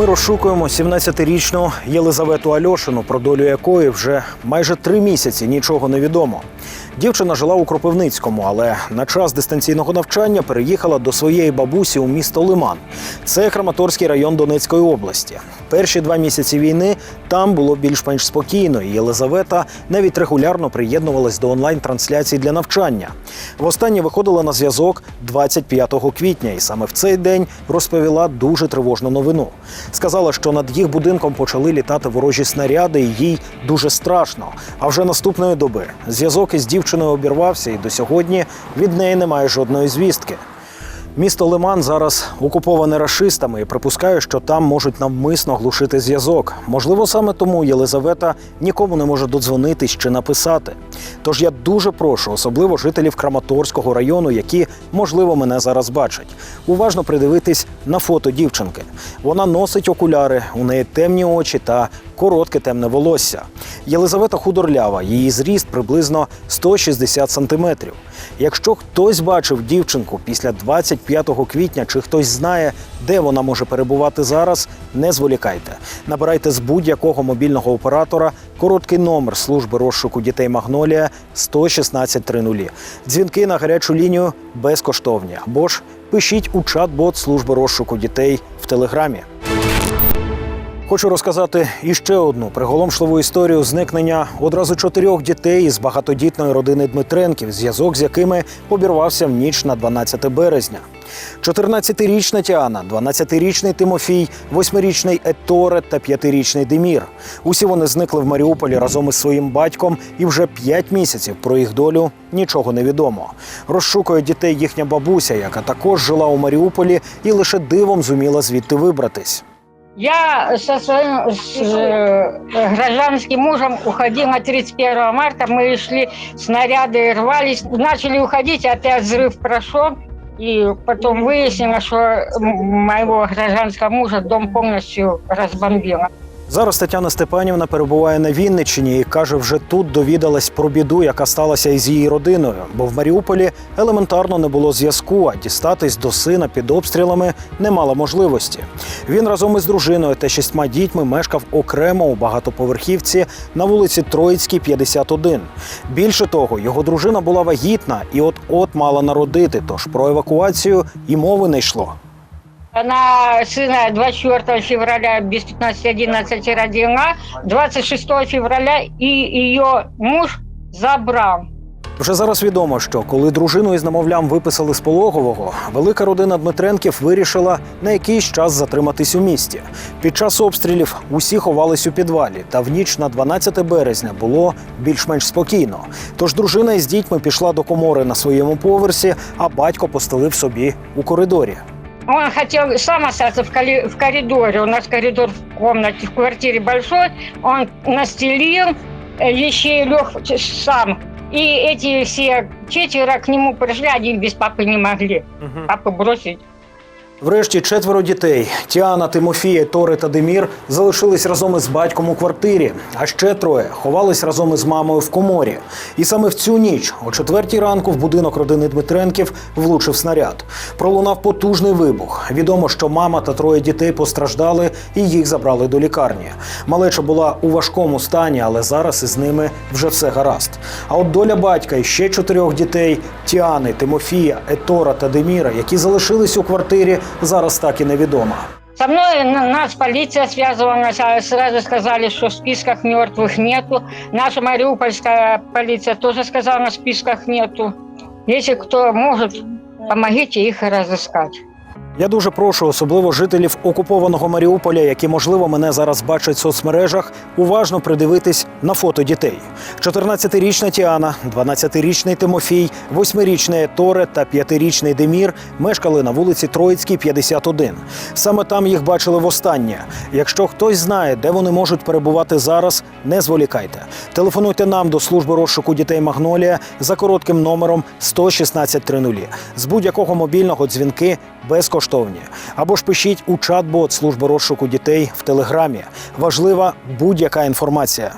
Ми розшукуємо 17-річну Єлизавету Альошину, про долю якої вже майже три місяці нічого не відомо. Дівчина жила у Кропивницькому, але на час дистанційного навчання переїхала до своєї бабусі у місто Лиман. Це Краматорський район Донецької області. Перші два місяці війни там було більш-менш спокійно. і Єлизавета навіть регулярно приєднувалась до онлайн-трансляцій для навчання. Востаннє виходила на зв'язок 25 квітня, і саме в цей день розповіла дуже тривожну новину. Сказала, що над їх будинком почали літати ворожі снаряди, і їй дуже страшно. А вже наступної доби зв'язок із дівчиною обірвався, і до сьогодні від неї немає жодної звістки. Місто Лиман зараз окуповане рашистами і припускаю, що там можуть навмисно глушити зв'язок. Можливо, саме тому Єлизавета нікому не може додзвонитись чи написати. Тож я дуже прошу, особливо жителів Краматорського району, які можливо мене зараз бачать, уважно придивитись на фото дівчинки. Вона носить окуляри, у неї темні очі та коротке темне волосся. Єлизавета худорлява, її зріст приблизно 160 сантиметрів. Якщо хтось бачив дівчинку після 25 квітня, чи хтось знає, де вона може перебувати зараз, не зволікайте. Набирайте з будь-якого мобільного оператора короткий номер служби розшуку дітей Магнолія 11630. Дзвінки на гарячу лінію безкоштовні. Або ж пишіть у чат-бот служби розшуку дітей в телеграмі. Хочу розказати іще одну приголомшливу історію зникнення одразу чотирьох дітей із багатодітної родини Дмитренків, зв'язок з якими обірвався в ніч на 12 березня. 14-річна Тіана, 12-річний Тимофій, 8-річний Еторе та 5-річний Демір. Усі вони зникли в Маріуполі разом із своїм батьком, і вже 5 місяців про їх долю нічого не відомо. Розшукує дітей їхня бабуся, яка також жила у Маріуполі і лише дивом зуміла звідти вибратись. Я со своим с, э, гражданским мужем уходила 31 марта. Мы шли, снаряды рвались, начали уходить, опять взрыв прошел. И потом выяснилось, что м- моего гражданского мужа дом полностью разбомбило. Зараз Тетяна Степанівна перебуває на Вінниччині і каже, вже тут довідалась про біду, яка сталася із її родиною. Бо в Маріуполі елементарно не було зв'язку, а дістатись до сина під обстрілами не мала можливості. Він разом із дружиною та шістьма дітьми мешкав окремо у багатоповерхівці на вулиці Троїцькій, 51. Більше того, його дружина була вагітна і от-от мала народити. Тож про евакуацію і мови не йшло. Она сына 24 февраля без 15-11 родила, 26 февраля и ее муж забрал. Вже зараз відомо, що коли дружину із немовлям виписали з пологового, велика родина Дмитренків вирішила на якийсь час затриматись у місті. Під час обстрілів усі ховались у підвалі, та в ніч на 12 березня було більш-менш спокійно. Тож дружина із дітьми пішла до комори на своєму поверсі, а батько постелив собі у коридорі. Он хотел сам остаться в, коли- в коридоре. У нас коридор в комнате, в квартире большой. Он настелил э, вещей, лег сам. И эти все четверо к нему пришли, один без папы не могли. Папу бросить. Врешті четверо дітей Тіана, Тимофія, Тори та Демір залишились разом із батьком у квартирі, а ще троє ховались разом із мамою в коморі. І саме в цю ніч, о четвертій ранку, в будинок родини Дмитренків влучив снаряд. Пролунав потужний вибух. Відомо, що мама та троє дітей постраждали і їх забрали до лікарні. Малеча була у важкому стані, але зараз із ними вже все гаразд. А от доля батька і ще чотирьох дітей Тіани, Тимофія, Етора та Деміра, які залишились у квартирі, зараз так і невідома. Со мной н- нас полиция связывалась, а сразу сказали, что в списках мертвых нету. Наша мариупольская полиция тоже сказала, на списках нету. Если кто может, помогите их разыскать. Я дуже прошу, особливо жителів окупованого Маріуполя, які можливо мене зараз бачать в соцмережах, уважно придивитись на фото дітей. 14-річна Тіана, 12-річний Тимофій, 8-річний Торе та 5-річний Демір мешкали на вулиці Троїцькій, 51. Саме там їх бачили востаннє. Якщо хтось знає, де вони можуть перебувати зараз, не зволікайте. Телефонуйте нам до служби розшуку дітей Магнолія за коротким номером 11630. З будь-якого мобільного дзвінки безкоштовні. Або ж пишіть у чат-бот служби розшуку дітей в телеграмі. Важлива будь-яка інформація.